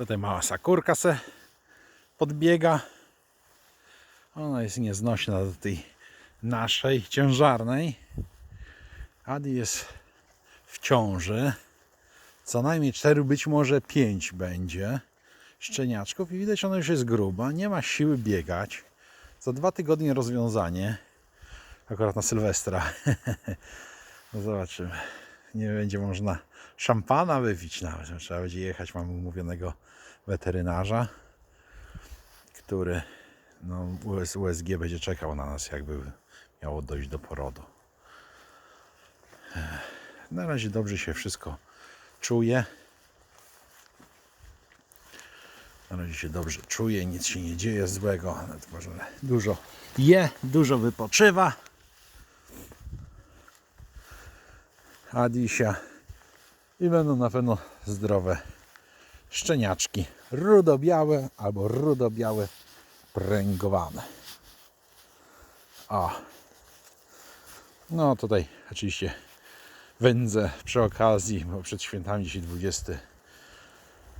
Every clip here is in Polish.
Tutaj mała sakurka se podbiega. Ona jest nieznośna do tej naszej ciężarnej. Adi jest w ciąży. Co najmniej 4, być może 5 będzie szczeniaczków i widać ona już jest gruba, nie ma siły biegać. Za dwa tygodnie rozwiązanie. Akurat na Sylwestra. no zobaczymy. Nie będzie można szampana wypić nawet. Trzeba będzie jechać. Mamy umówionego weterynarza, który no, US, USG będzie czekał na nas, jakby miało dojść do porodu. Na razie dobrze się wszystko czuje. Na razie się dobrze czuje, nic się nie dzieje złego. Nawet może dużo je, dużo wypoczywa. Adisia. I będą na pewno zdrowe szczeniaczki. Rudo-białe albo rudo-białe pręgowane. O. No tutaj oczywiście wędzę przy okazji, bo przed świętami dzisiaj 20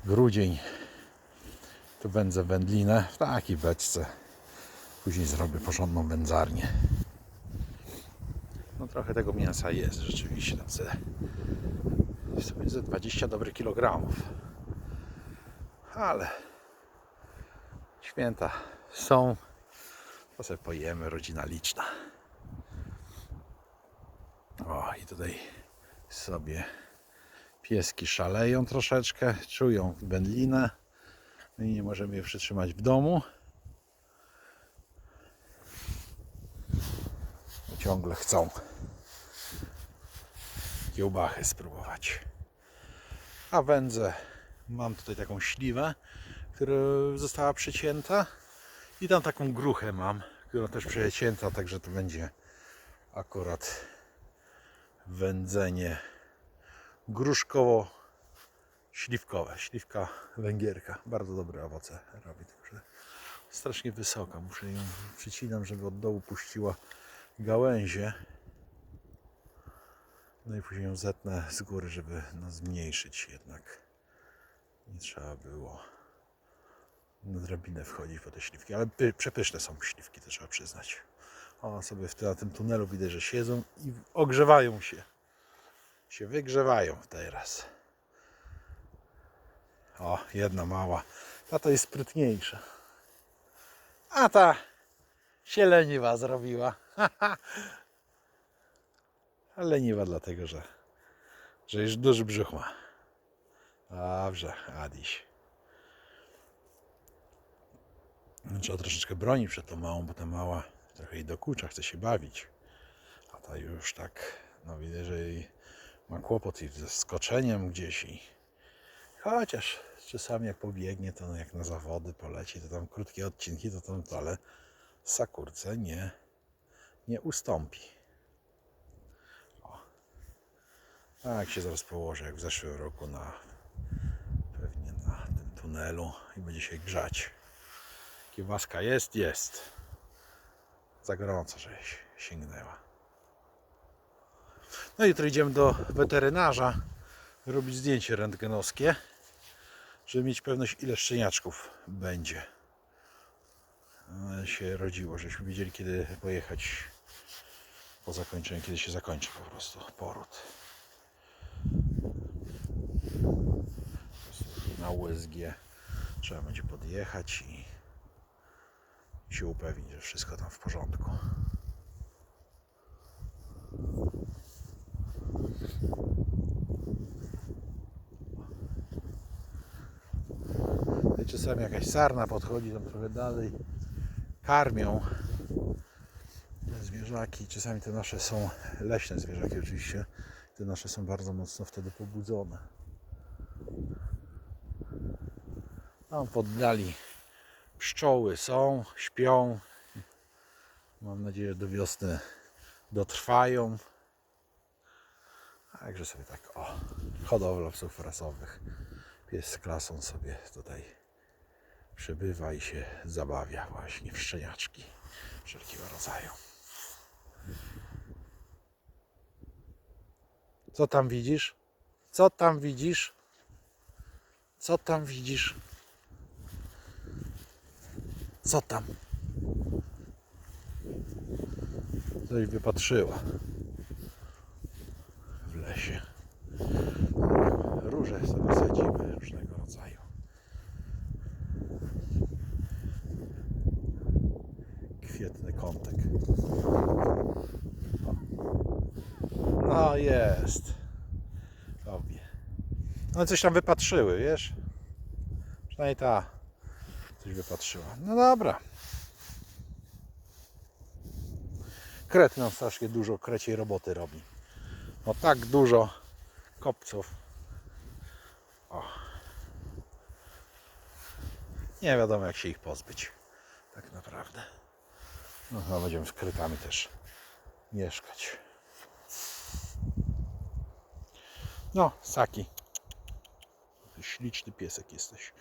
grudzień. Tu wędzę wędlinę w takiej beczce. Później zrobię porządną wędzarnię. Trochę tego mięsa jest rzeczywiście. Tam ze, sobie ze 20 dobrych kilogramów. Ale święta są. To sobie pojemy, rodzina liczna. O, i tutaj sobie pieski szaleją troszeczkę, czują wędlinę. No i nie możemy je przytrzymać w domu. Ciągle chcą kiełbachy spróbować. A wędzę mam tutaj taką śliwę, która została przycięta i tam taką gruchę mam, która też przecięta, także to będzie akurat wędzenie gruszkowo śliwkowe, śliwka węgierka. Bardzo dobre owoce robi, także strasznie wysoka. Muszę ją przycinam, żeby od dołu puściła gałęzie. No i później ją zetnę z góry, żeby no, zmniejszyć jednak. Nie trzeba było na drabinę wchodzić po te śliwki, ale py, przepyszne są śliwki, to trzeba przyznać. O, sobie w, na tym tunelu widać, że siedzą i ogrzewają się. Się wygrzewają teraz. O, jedna mała. Ta to jest sprytniejsza. A ta się leniwa zrobiła. A leniwa dlatego, że, że już duży brzuch ma. Dobrze, Adiś. Trzeba troszeczkę bronić przed tą małą, bo ta mała trochę jej dokucza, chce się bawić. A ta już tak, no widzę, że jej ma kłopot i ze skoczeniem gdzieś i chociaż czasami jak pobiegnie, to jak na zawody poleci, to tam krótkie odcinki, to tam ale sakurce nie, nie ustąpi. O. Tak się zaraz położę, jak w zeszłym roku na pewnie na tym tunelu i będzie się grzać. Kiełbaska jest, jest. Za gorąco, żeś sięgnęła. No i jutro idziemy do weterynarza robić zdjęcie rentgenowskie, żeby mieć pewność ile szczeniaczków będzie się rodziło, żebyśmy wiedzieli kiedy pojechać po zakończeniu, kiedy się zakończy po prostu poród. Na USG trzeba będzie podjechać i się upewnić, że wszystko tam w porządku. Czasami jakaś sarna podchodzi tam trochę dalej. Karmią zwierzaki. Czasami te nasze są leśne zwierzaki oczywiście. Te nasze są bardzo mocno wtedy pobudzone. Tam poddali pszczoły są, śpią. Mam nadzieję, do wiosny dotrwają. Także sobie tak, o, hodowla psów rasowych. Pies z klasą sobie tutaj przebywa i się zabawia właśnie w szczeniaczki wszelkiego rodzaju. Co tam widzisz? Co tam widzisz? Co tam widzisz? Co tam? Coś wypatrzyła w lesie. Róże sobie sadzimy różnego Kwietny kątek. O. No jest. Obie. No coś tam wypatrzyły, wiesz? Przynajmniej ta coś wypatrzyła. No dobra. Kret nam strasznie dużo kreciej roboty robi. No tak dużo kopców. O. Nie wiadomo jak się ich pozbyć. Tak naprawdę. No będziemy z kretami też mieszkać. No, Saki. Śliczny piesek jesteś.